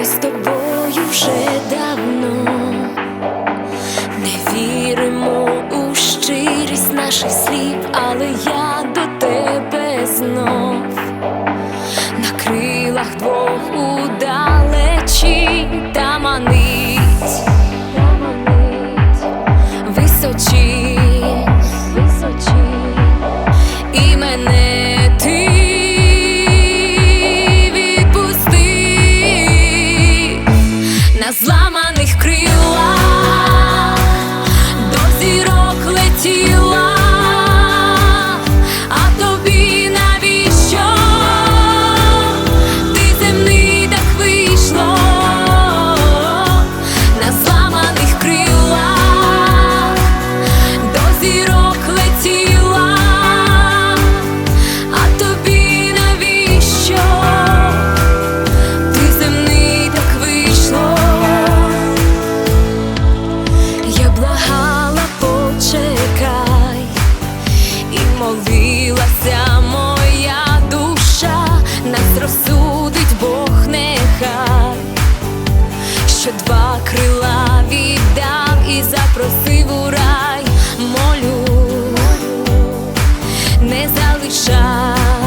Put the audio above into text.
ми з тобою вже давно не віримо у щирість наших слів, але я до тебе знов на крилах двох удалечі. to you. крила віддав і запросив у рай, молю, не залишай.